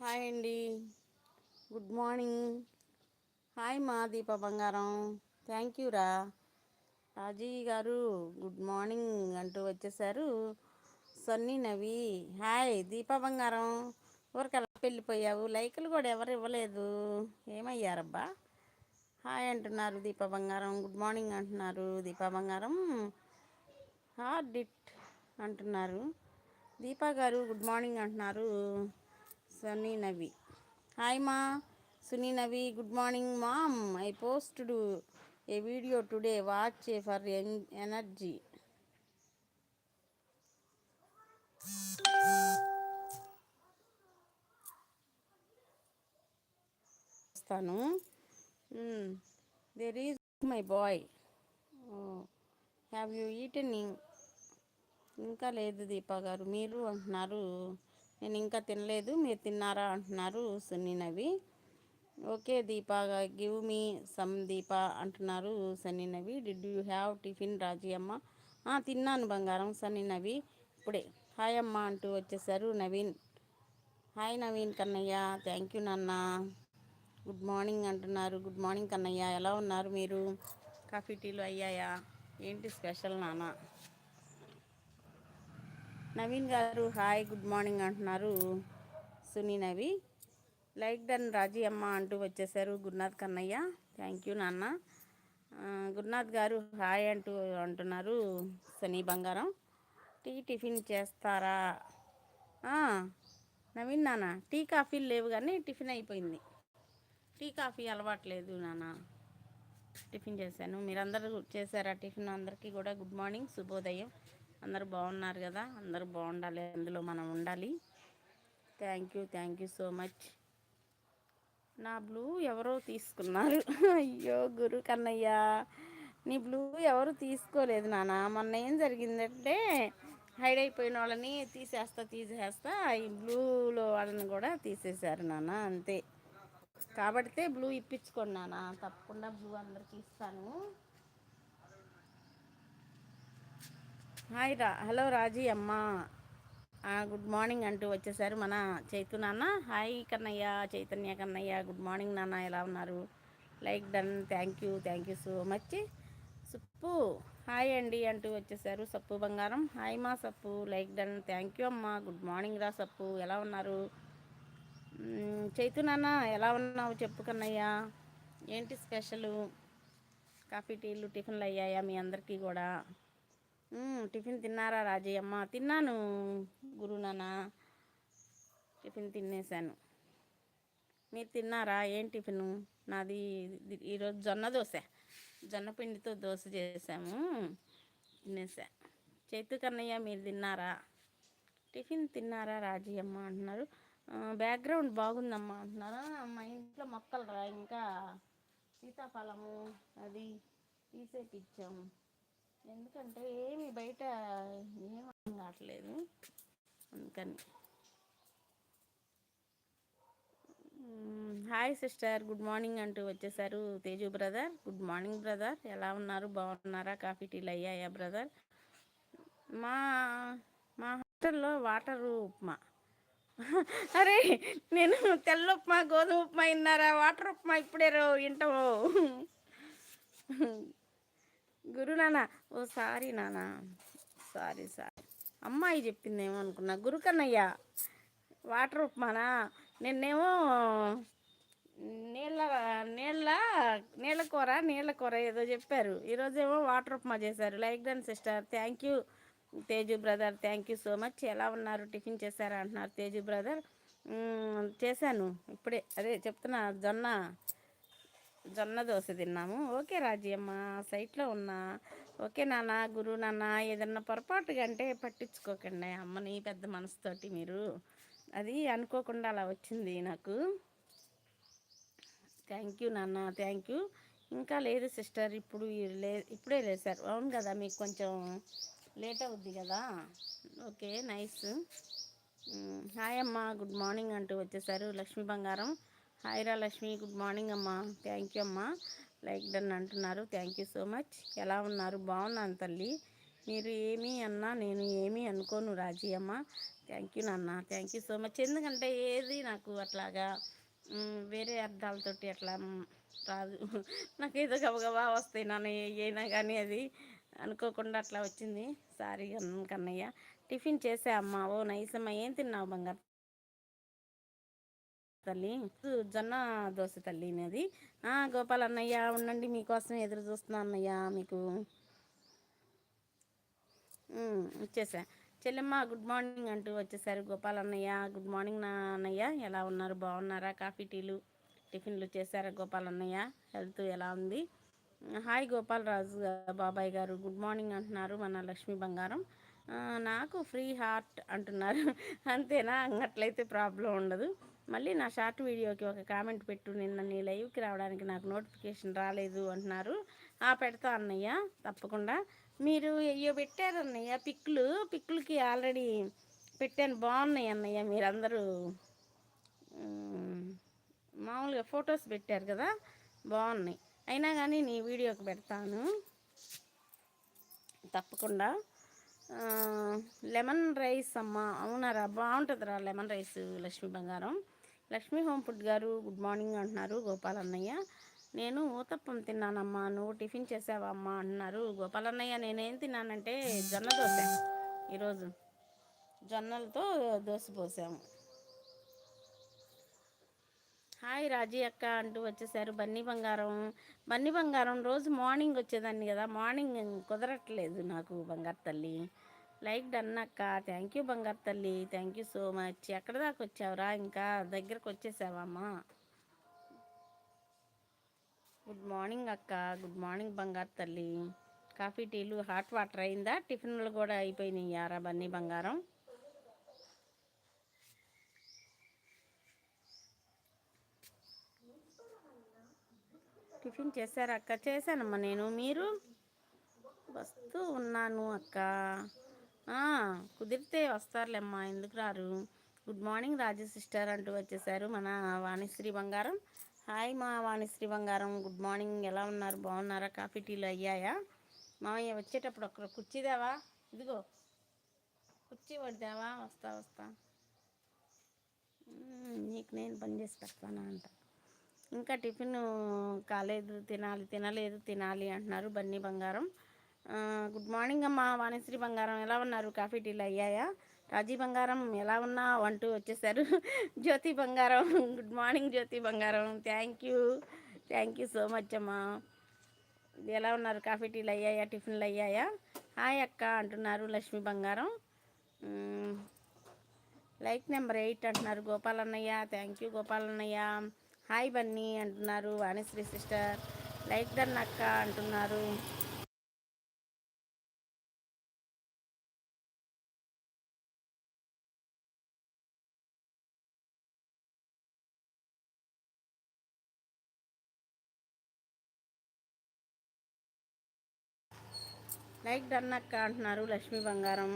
Hi అండి. Good morning. Hi మా దీప బంగారం. థ్యాంక్ యూ రా. రాజీ గారు గుడ్ మార్నింగ్ అంటూ వచ్చేసారు. సన్నీ నవి హాయ్ దీప బంగారం. ఎవరికి ఎలా వెళ్ళిపోయావు లైకులు కూడా ఎవరు ఇవ్వలేదు. ఏమయ్యారబ్బా? హాయ్ అంటున్నారు దీప బంగారం. గుడ్ మార్నింగ్ అంటున్నారు దీప బంగారం. హార్డ్ డిట్ అంటున్నారు. దీపా గారు గుడ్ మార్నింగ్ అంటున్నారు. సన్నీ నవి. హాయ్ మా. Sunny Navi good morning mom. I posted a video today. Watch for energy. వస్తాను. There is my boy have you eaten ఇంకా లేదు దీపా గారు. మీరు అంటున్నారు. నేను ఇంకా తినలేదు మీరు తిన్నారా అంటున్నారు Sunny Navi. Okay Deepa give me some Deepa అంటున్నారు Sunny Navi. Did you have tiffin Raji అమ్మ? తిన్నాను బంగారం సన్నీ నవి. ఇప్పుడే. హాయ్ అమ్మ అంటూ వచ్చేసారు నవీన్. హాయ్ నవీన్ కన్నయ్య. థ్యాంక్ యూ నాన్న. గుడ్ మార్నింగ్ అంటున్నారు. గుడ్ మార్నింగ్ కన్నయ్య. ఎలా ఉన్నారు మీరు? కాఫీ టీలు అయ్యాయా? ఏంటి స్పెషల్ నాన్న? నవీన్ గారు హాయ్ గుడ్ మార్నింగ్ అంటున్నారు సునీ నవి. లైక్ డన్ రాజీ అమ్మ అంటూ వచ్చేసారు గురునాథ్ కన్నయ్య. థ్యాంక్ యూ నాన్న. గురునాథ్ గారు హాయ్ అంటూ అంటున్నారు సునీ బంగారం. టీ టిఫిన్ చేస్తారా? నవీన్ నాన్న టీ కాఫీలు లేవు కానీ టిఫిన్ అయిపోయింది. టీ కాఫీ అలవాట్లేదు నాన్న. టిఫిన్ చేశాను. మీరందరూ చేశారా టిఫిన్? అందరికీ కూడా గుడ్ మార్నింగ్ శుభోదయం. అందరూ బాగున్నారు కదా అందరూ బాగుండాలి అందులో మనం ఉండాలి. Thank you thank you so much నా బ్లూ ఎవరో తీసుకున్నారు. అయ్యో గురు కన్నయ్య. నీ బ్లూ ఎవరు తీసుకోలేదు నాన్న మొన్న ఏం జరిగిందంటే హైడ్ అయిపోయిన వాళ్ళని తీసేస్తా తీసేస్తా ఈ బ్లూలో వాళ్ళని కూడా తీసేశారు నాన్న అంతే. కాబట్టే బ్లూ ఇప్పించుకోండి నాన్న తప్పకుండా బ్లూ అందరికి ఇస్తాను. హాయ్ రా హలో రాజీ అమ్మ. గుడ్ మార్నింగ్ అంటూ వచ్చేసారు మన చైతు నాన్న. హాయ్ కన్నయ్య చైతన్య కన్నయ్య గుడ్ మార్నింగ్ నాన్న ఎలా ఉన్నారు? Like done thank you thank you so much Suppu hi అండి అంటూ వచ్చేసారు సప్పు బంగారం. హాయ్ మా Sappu like done thank you అమ్మ గుడ్ మార్నింగ్ రా సప్పు ఎలా ఉన్నారు? చైతు నాన్న ఎలా ఉన్నావు చెప్పు కన్నయ్య. ఏంటి స్పెషలు? కాఫీ టీలు టిఫిన్లు అయ్యాయా మీ అందరికీ కూడా? టిఫిన్ తిన్నారా రాజయ్యమ్మ తిన్నాను. గురునాన్న టిఫిన్ తినేసాను మీరు తిన్నారా? ఏం టిఫిన్? నాది ఈరోజు జొన్న దోశ. జొన్న పిండితో దోశ చేసాము తినేసా చైతు కన్నయ్య మీరు తిన్నారా? టిఫిన్ తిన్నారా రాజయ్యమ్మ అంటున్నారు. బ్యాక్గ్రౌండ్ బాగుందమ్మా అంటున్నారా? మా ఇంట్లో మొక్కలు రా ఇంకా సీతాఫలము అది తీసేపిచ్చాము. ఎందుకంటే ఏమి బయట ఏం కావట్లేదు. అందుకని. హాయ్ సిస్టర్ గుడ్ మార్నింగ్ అంటూ వచ్చేసారు Teju brother. Good morning brother. ఎలా ఉన్నారు? బాగున్నారా? కాఫీ టీలు అయ్యాయా బ్రదర్? మా మా హాస్టల్లో వాటర్ ఉప్మా. అరే నేను తెల్ల ఉప్మా గోధుమ ఉప్మా విన్నారా? వాటర్ ఉప్మా ఇప్పుడే వింటావు గురు నాన్న ఓ సారీ నాన్న. Sorry sorry. అమ్మాయి చెప్పింది ఏమో అనుకున్నా గురుకన్నయ్య వాటర్ ఉప్మానా? నిన్నేమో నీళ్ళ నీళ్ళ నీళ్ళ కూర నీళ్ళ కూర ఏదో చెప్పారు. ఈరోజేమో వాటర్ ఉప్మా చేశారు. Like done sister thank you. Teju brother thank you so much. ఎలా ఉన్నారు? టిఫిన్ చేశారా? అంటున్నారు తేజు బ్రదర్. చేశాను. ఇప్పుడే అదే చెప్తున్నా జొన్న. జొన్న దోశ తిన్నాము. ఓకే రాజీయమ్మ సైట్లో ఉన్నా. ఓకే నాన్న గురు నాన్న ఏదన్నా పొరపాటు అంటే పట్టించుకోకండి. అమ్మని పెద్ద మనసుతోటి మీరు. అది అనుకోకుండా అలా వచ్చింది నాకు. థ్యాంక్ యూ నాన్న థ్యాంక్ యూ ఇంకా లేదు సిస్టర్ ఇప్పుడు లే ఇప్పుడే లేదు సార్. అవును కదా మీకు కొంచెం లేట్ అవుద్ది కదా. Okay nice. హాయ్ అమ్మ గుడ్ మార్నింగ్ అంటూ వచ్చేసారు లక్ష్మీ బంగారం. హాయ్ రా లక్ష్మి గుడ్ మార్నింగ్ అమ్మా. థ్యాంక్ యూ అమ్మా. లైక్ డన్ అంటున్నారు. థ్యాంక్ యూ సో మచ్ ఎలా ఉన్నారు? బాగున్నాను తల్లి. మీరు ఏమీ అన్నా నేను ఏమీ అనుకోను రాజీ అమ్మ. థ్యాంక్ యూ నాన్న. థ్యాంక్ యూ సో మచ్ ఎందుకంటే ఏది నాకు అట్లాగా వేరే అర్థాలతోటి అట్లా రాదు. నాకు గబగబా వస్తాయి నాన్న అయినా కానీ అది అనుకోకుండా అట్లా వచ్చింది. సారీ కన్నయ్య. టిఫిన్ చేసా అమ్మ. ఓ నైసమ్మ ఏం తిన్నావు బంగారు? తల్లి. జొన్న దోశ తల్లి అది గోపాల్ అన్నయ్య ఉండండి మీకోసం ఎదురు చూస్తున్నా అన్నయ్య మీకు. వచ్చేసా. చెల్లెమ్మ గుడ్ మార్నింగ్ అంటూ వచ్చేసారు గోపాల్ అన్నయ్య. గుడ్ మార్నింగ్ నా అన్నయ్య. ఎలా ఉన్నారు? బాగున్నారా? కాఫీ టీలు టిఫిన్లు చేశారా గోపాల్ అన్నయ్య? హెల్త్ ఎలా ఉంది? హాయ్ గోపాల్ రాజు బాబాయ్ గారు. గుడ్ మార్నింగ్ అంటున్నారు మన లక్ష్మీ బంగారం. నాకు ఫ్రీ హార్ట్ అంటున్నారు. అంతేనా? అట్లయితే ప్రాబ్లం ఉండదు. మళ్ళీ నా షార్ట్ వీడియోకి ఒక కామెంట్ పెట్టు నిన్న నీ లైవ్కి రావడానికి నాకు నోటిఫికేషన్ రాలేదు అంటున్నారు. ఆ పెడతా అన్నయ్య తప్పకుండా. మీరు అయ్యో పెట్టారు అన్నయ్య పిక్లు పిక్లకి ఆల్రెడీ పెట్టాను. బాగున్నాయి అన్నయ్య మీరందరూ. మామూలుగా ఫొటోస్ పెట్టారు కదా బాగున్నాయి. అయినా కానీ నీ వీడియోకి పెడతాను. తప్పకుండా. లెమన్ రైస్ అమ్మ అవునారా? బాగుంటుందిరా లెమన్ రైస్ లక్ష్మీ బంగారం. లక్ష్మీ హోమ్ ఫుడ్ గారు గుడ్ మార్నింగ్ అంటున్నారు గోపాలన్నయ్య నేను ఊతప్పం తిన్నానమ్మా నువ్వు టిఫిన్ చేసావా అమ్మా అంటున్నారు గోపాలన్నయ్య నేనేం తిన్నానంటే జొన్న దోశ ఈరోజు. జొన్నలతో దోశ పోసాము. హాయ్ రాజీ అక్క అంటూ వచ్చేసారు బన్నీ బంగారం. బన్నీ బంగారం రోజు మార్నింగ్ వచ్చేదాన్ని కదా మార్నింగ్ కుదరట్లేదు నాకు బంగారు తల్లి. లైక్ డన్ అక్క. థ్యాంక్ యూ బంగారు తల్లి. థ్యాంక్ యూ సో మచ్ ఎక్కడ దాకా వచ్చావురా? ఇంకా దగ్గరకు వచ్చేసావమ్మా. గుడ్ మార్నింగ్ అక్క. గుడ్ మార్నింగ్ బంగారు తల్లి. కాఫీ టీలు హాట్ వాటర్ అయిందా? టిఫిన్లు కూడా అయిపోయినాయి యారా బన్నీ బంగారం? టిఫిన్ చేశారా అక్క? చేశానమ్మా నేను. మీరు? వస్తూ ఉన్నాను అక్క. కుదిరితే వస్తారులేమ్మా. ఎందుకు రారు? గుడ్ మార్నింగ్ రాజు సిస్టర్ అంటూ వచ్చేసారు మన వాణిశ్రీ బంగారం. హాయ్ మా వాణిశ్రీ బంగారం. Good morning. ఎలా ఉన్నారు? బాగున్నారా? కాఫీ టీలు అయ్యాయా? మామయ్య వచ్చేటప్పుడు ఒక్క కుర్చీదేవా ఇదిగో కుర్చీ పడిదేవా వస్తా వస్తా. నీకు నేను పని చేసి పెడతానా అంట. ఇంకా టిఫిన్ కాలేదు తినాలి తినలేదు తినాలి అంటున్నారు బన్నీ బంగారం. గుడ్ మార్నింగ్ అమ్మా వాణిశ్రీ బంగారం. ఎలా ఉన్నారు? కాఫీ టీలు అయ్యాయా? రాజీ బంగారం ఎలా ఉన్నా? అంటూ వచ్చేసారు. జ్యోతి బంగారం. గుడ్ మార్నింగ్ జ్యోతి బంగారం. Thank you. Thank you so much అమ్మా. ఎలా ఉన్నారు? కాఫీ టీలు అయ్యాయా? టిఫిన్లు అయ్యాయా? హాయ్ అక్క అంటున్నారు లక్ష్మీ బంగారం. లైక్ నెంబర్ ఎయిట్ అంటున్నారు గోపాలన్నయ్య. థ్యాంక్ యూ గోపాలన్నయ్య. హాయ్ బన్నీ అంటున్నారు. వాణిశ్రీ సిస్టర్. లైక్ దన్నక్క అంటున్నారు. లైక్ డన్ అక్క అంటున్నారు లక్ష్మీ బంగారం.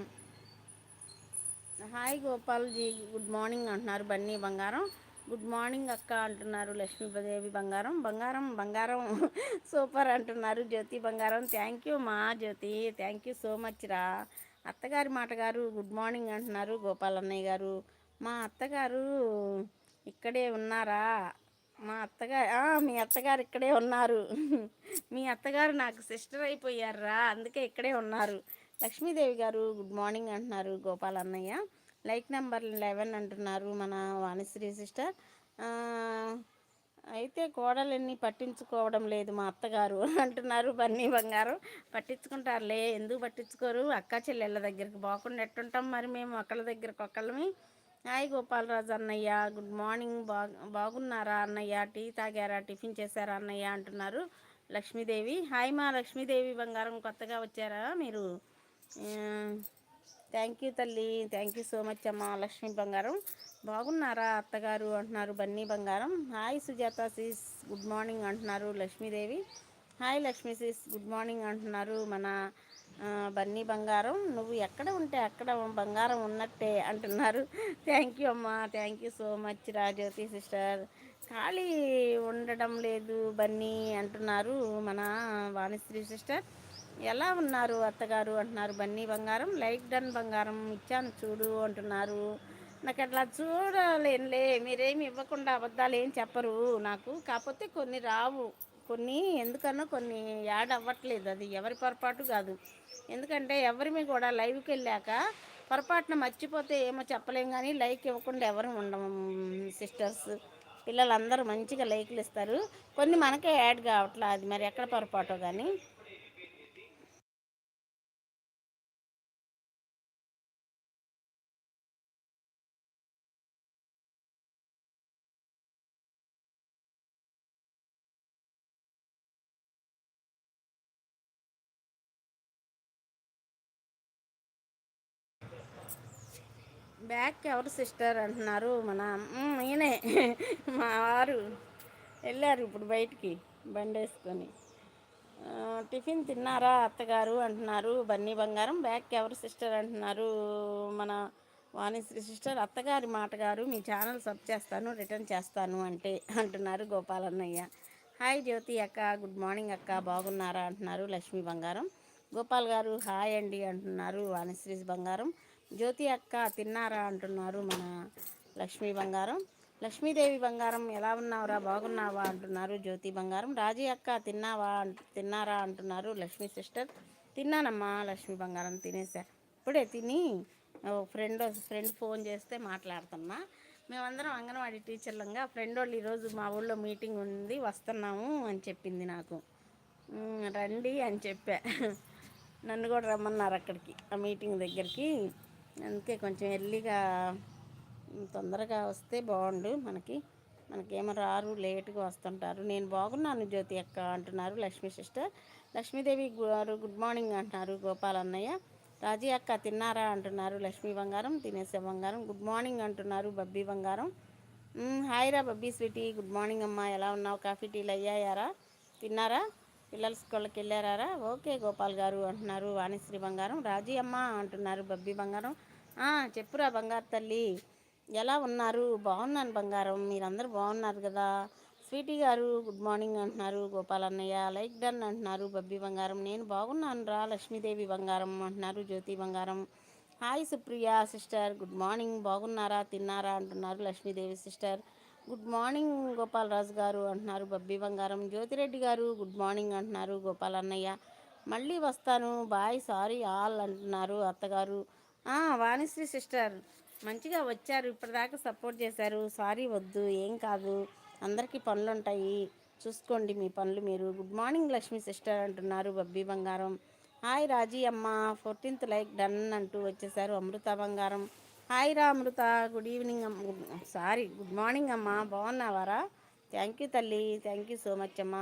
హాయ్ గోపాల్జీ గుడ్ మార్నింగ్ అంటున్నారు బన్నీ బంగారం. గుడ్ మార్నింగ్ అక్క అంటున్నారు లక్ష్మీదేవి బంగారం. బంగారం బంగారం సూపర్ అంటున్నారు జ్యోతి బంగారం. థ్యాంక్ యూ మా Jyothi thank you so much రా. అత్తగారి మాటగారు గుడ్ మార్నింగ్ అంటున్నారు గోపాల్ అన్నయ్య గారు. మా అత్తగారు ఇక్కడే ఉన్నారా? మా అత్తగారు మీ అత్తగారు ఇక్కడే ఉన్నారు. మీ అత్తగారు నాకు సిస్టర్ అయిపోయారా? అందుకే ఇక్కడే ఉన్నారు. లక్ష్మీదేవి గారు గుడ్ మార్నింగ్ అంటున్నారు గోపాల్ అన్నయ్య. లైక్ నెంబర్ లెవెన్ అంటున్నారు మన వాణిశ్రీ సిస్టర్ అయితే కోడలన్నీ పట్టించుకోవడం లేదు మా అత్తగారు అంటున్నారు బన్నీ బంగారం. పట్టించుకుంటారులే ఎందుకు పట్టించుకోరు? అక్క చెల్లెళ్ళ దగ్గరికి పోకుండా ఎట్టుంటాం మరి మేము? ఒకళ్ళ దగ్గరకు ఒకళ్ళమి. హాయ్ గోపాలరాజు అన్నయ్య గుడ్ మార్నింగ్. బాగు బాగున్నారా అన్నయ్య? టీ తాగారా? టిఫిన్ చేశారా అన్నయ్య? అంటున్నారు లక్ష్మీదేవి. హాయ్ మా లక్ష్మీదేవి బంగారం కొత్తగా వచ్చారా మీరు? థ్యాంక్ యూ తల్లి. థ్యాంక్ యూ సో మచ్ అమ్మ. లక్ష్మీ బంగారం. బాగున్నారా అత్తగారు? అంటున్నారు బన్నీ బంగారం. Hi Sujatha sis good morning అంటున్నారు Lakshmidevi. Hi Lakshmi sis good morning అంటున్నారు మన బన్నీ బంగారం నువ్వు ఎక్కడ ఉంటే అక్కడ బంగారం ఉన్నట్టే అంటున్నారు. థ్యాంక్ యూ అమ్మా thank you so much రాజ్యోతి sister ఖాళీ ఉండడం లేదు బన్నీ అంటున్నారు మన వాణిశ్రీ సిస్టర్ ఎలా ఉన్నారు అత్తగారు అంటున్నారు బన్నీ బంగారం లైక్ డన్ బంగారం ఇచ్చాను చూడు అంటున్నారు. నాకు అట్లా చూడలేనులే మీరేమి ఇవ్వకుండా అబద్ధాలు ఏం చెప్పరు నాకు కాకపోతే కొన్ని రావు. కొన్ని ఎందుకన్నా కొన్ని యాడ్ అవ్వట్లేదు. అది ఎవరి పొరపాటు కాదు. ఎందుకంటే ఎవరిమి కూడా లైవ్కి వెళ్ళాక పొరపాటున మర్చిపోతే ఏమో చెప్పలేం కానీ లైక్ ఇవ్వకుండా ఎవరు ఉండము. సిస్టర్స్ పిల్లలందరూ మంచిగా లైక్లు ఇస్తారు. కొన్ని మనకే యాడ్ కావట్లేదు అది మరి ఎక్కడ పొరపాటో కానీ బ్యాక్ ఎవరు సిస్టర్ అంటున్నారు? మన ఈయనే. మా వారు వెళ్ళారు ఇప్పుడు బయటికి బండి వేసుకొని. టిఫిన్ తిన్నారా అత్తగారు అంటున్నారు బన్నీ బంగారం. బ్యాక్ ఎవరు సిస్టర్ అంటున్నారు? మన వాణిశ్రీ సిస్టర్ అత్తగారి మాటగారు మీ ఛానల్ సబ్ చేస్తాను రిటర్న్ చేస్తాను అంటే అంటున్నారు గోపాలన్నయ్య. హాయ్ జ్యోతి అక్క గుడ్ మార్నింగ్ అక్క బాగున్నారా అంటున్నారు లక్ష్మీ బంగారం. గోపాల్ గారు హాయ్ అండి అంటున్నారు వాణిశ్రీ బంగారం. జ్యోతి అక్క తిన్నారా అంటున్నారు మన లక్ష్మీ బంగారం. లక్ష్మీదేవి బంగారం ఎలా ఉన్నావురా బాగున్నావా అంటున్నారు జ్యోతి బంగారం. రాజీ అక్క తిన్నావా తిన్నారా అంటున్నారు లక్ష్మీ సిస్టర్. తిన్నానమ్మా లక్ష్మీ బంగారం తినేసా. ఇప్పుడే తిని ఫ్రెండ్ ఫ్రెండ్ ఫోన్ చేస్తే మాట్లాడుతున్నా మేమందరం అంగన్వాడీ టీచర్లంగా ఫ్రెండ్ వాళ్ళు ఈరోజు మా ఊళ్ళో మీటింగ్ ఉంది వస్తున్నాము అని చెప్పింది నాకు. రండి అని చెప్పా. నన్ను కూడా రమ్మన్నారు అక్కడికి ఆ మీటింగ్ దగ్గరికి. అందుకే కొంచెం ఎర్లీగా తొందరగా వస్తే బాగుండు మనకి. మనకేమో రారు లేటుగా వస్తుంటారు. నేను బాగున్నాను జ్యోతి అక్క అంటున్నారు లక్ష్మీ సిస్టర్. లక్ష్మీదేవి గారు గుడ్ మార్నింగ్ అంటున్నారు గోపాల్ అన్నయ్య. రాజీ అక్క తిన్నారా అంటున్నారు లక్ష్మీ బంగారం తినేసే బంగారం. గుడ్ మార్నింగ్ అంటున్నారు బబ్బీ బంగారం. హాయ్ రా బబ్బీ స్వీటీ. గుడ్ మార్నింగ్ అమ్మా. ఎలా ఉన్నావు? కాఫీ టీలు అయ్యాయారా? తిన్నారా? పిల్లల స్కూళ్ళకి వెళ్ళారా ఓకే గోపాల్ గారు అంటున్నారు. వాణిశ్రీ బంగారం. రాజీ అమ్మ అంటున్నారు. బబ్బీ బంగారం. చెప్పురా బంగారు తల్లి. ఎలా ఉన్నారు? బాగున్నాను బంగారం. మీరందరూ బాగున్నారు కదా? స్వీటీ గారు గుడ్ మార్నింగ్ అంటున్నారు. గోపాల్ అన్నయ్య లైక్ డన్ అంటున్నారు. బబ్బీ బంగారం. నేను బాగున్నాను రా. లక్ష్మీదేవి బంగారం అంటున్నారు. జ్యోతి బంగారం. Hi Supriya sister. Good morning. బాగున్నారా? తిన్నారా? అంటున్నారు Lakshmidevi sister. Good morning Gopalaraju గారు అంటున్నారు బబ్బీ బంగారం జ్యోతిరెడ్డి గారు గుడ్ మార్నింగ్ అంటున్నారు గోపాలన్నయ్య మళ్ళీ వస్తాను బాయ్ సారీ ఆల్ అంటున్నారు అత్తగారు. వాణిశ్రీ సిస్టర్ మంచిగా వచ్చారు ఇప్పటిదాకా సపోర్ట్ చేశారు. సారీ వద్దు ఏం కాదు అందరికీ పనులు ఉంటాయి చూసుకోండి మీ పనులు మీరు. గుడ్ మార్నింగ్ లక్ష్మీ సిస్టర్ అంటున్నారు బబ్బీ బంగారం. హాయ్ రాజీ అమ్మ ఫోర్టీన్త్ లైక్ డన్ అంటూ వచ్చేసారు అమృత బంగారం. హాయ్ రా అమృత గుడ్ ఈవినింగ్ అమ్మ సారీ గుడ్ మార్నింగ్ అమ్మ బాగున్నావారా? థ్యాంక్ యూ తల్లి థ్యాంక్ యూ సో మచ్ అమ్మ.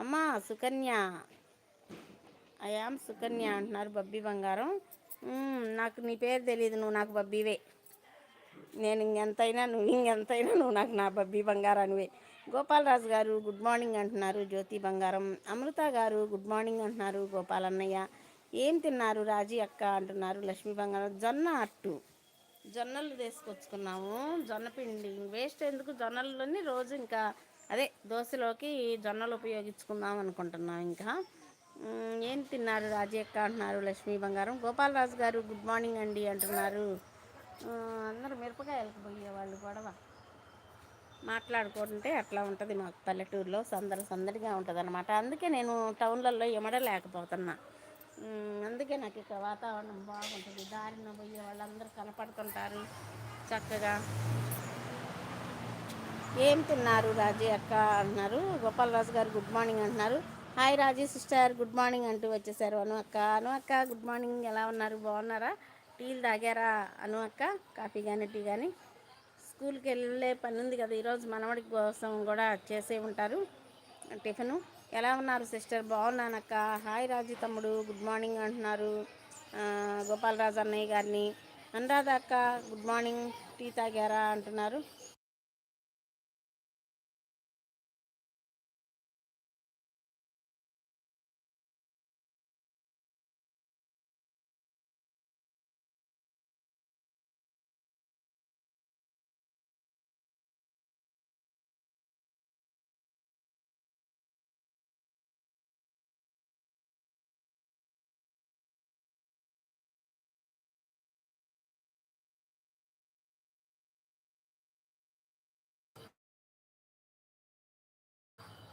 అమ్మ సుకన్య. ఐ యామ్ సుకన్య అంటున్నారు బబ్బీ బంగారం. నాకు నీ పేరు తెలియదు నువ్వు నాకు బబ్బీవే. నేను ఇంకెంతైనా నువ్వు ఇంకెంతైనా నువ్వు నాకు నా బబ్బీ బంగారానివే. గోపాలరాజు గారు గుడ్ మార్నింగ్ అంటున్నారు జ్యోతి బంగారం. అమృత గారు గుడ్ మార్నింగ్ అంటున్నారు గోపాలన్నయ్య. ఏం తిన్నారు రాజీ అక్క అంటున్నారు లక్ష్మీ బంగారం. జొన్న అట్టు. జొన్నలు తీసుకొచ్చుకున్నాము. జొన్న పిండి. వేస్ట్ ఎందుకు? జొన్నలని రోజు ఇంకా అదే దోశలోకి జొన్నలు ఉపయోగించుకుందాం అనుకుంటున్నాం ఇంకా. ఏం తిన్నారు రాజీ అక్క అంటున్నారు లక్ష్మీ బంగారం? గోపాలరాజు గారు గుడ్ మార్నింగ్ అండి అంటున్నారు. అందరూ మిరపకాయలకు పోయేవాళ్ళు గొడవ. మాట్లాడుకుంటే అట్లా ఉంటుంది మాకు పల్లెటూరులో. సందడి సందడిగా ఉంటుంది అనమాట అందుకే నేను టౌన్లలో ఇమడలేకపోతున్నా అందుకే నాకు ఇక్కడ వాతావరణం బాగుంటుంది. దారిన పోయే వాళ్ళందరూ కనపడుతుంటారు చక్కగా. ఏం తిన్నారు రాజీ అక్క గోపాల్ గోపాలరాజు గారు గుడ్ మార్నింగ్ అంటున్నారు. Hi Raji sister good morning అంటూ వచ్చేసారు అను అక్క. అను అక్క గుడ్ మార్నింగ్. ఎలా ఉన్నారు? బాగున్నారా? టీలు తాగారా అను అక్క? కాఫీ కానీ టీ కానీ స్కూల్కి వెళ్ళే పని ఉంది కదా ఈరోజు మనవడి కోసం కూడా చేసే ఉంటారు టిఫిను. ఎలా ఉన్నారు సిస్టర్? బాగున్నానక్క. హాయ్ రాజు తమ్ముడు. గుడ్ మార్నింగ్ అంటున్నారు. గోపాలరాజు అన్నయ్య గారిని. అనురాధ అక్క గుడ్ మార్నింగ్. టీ తాగారా అంటున్నారు.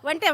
వంటే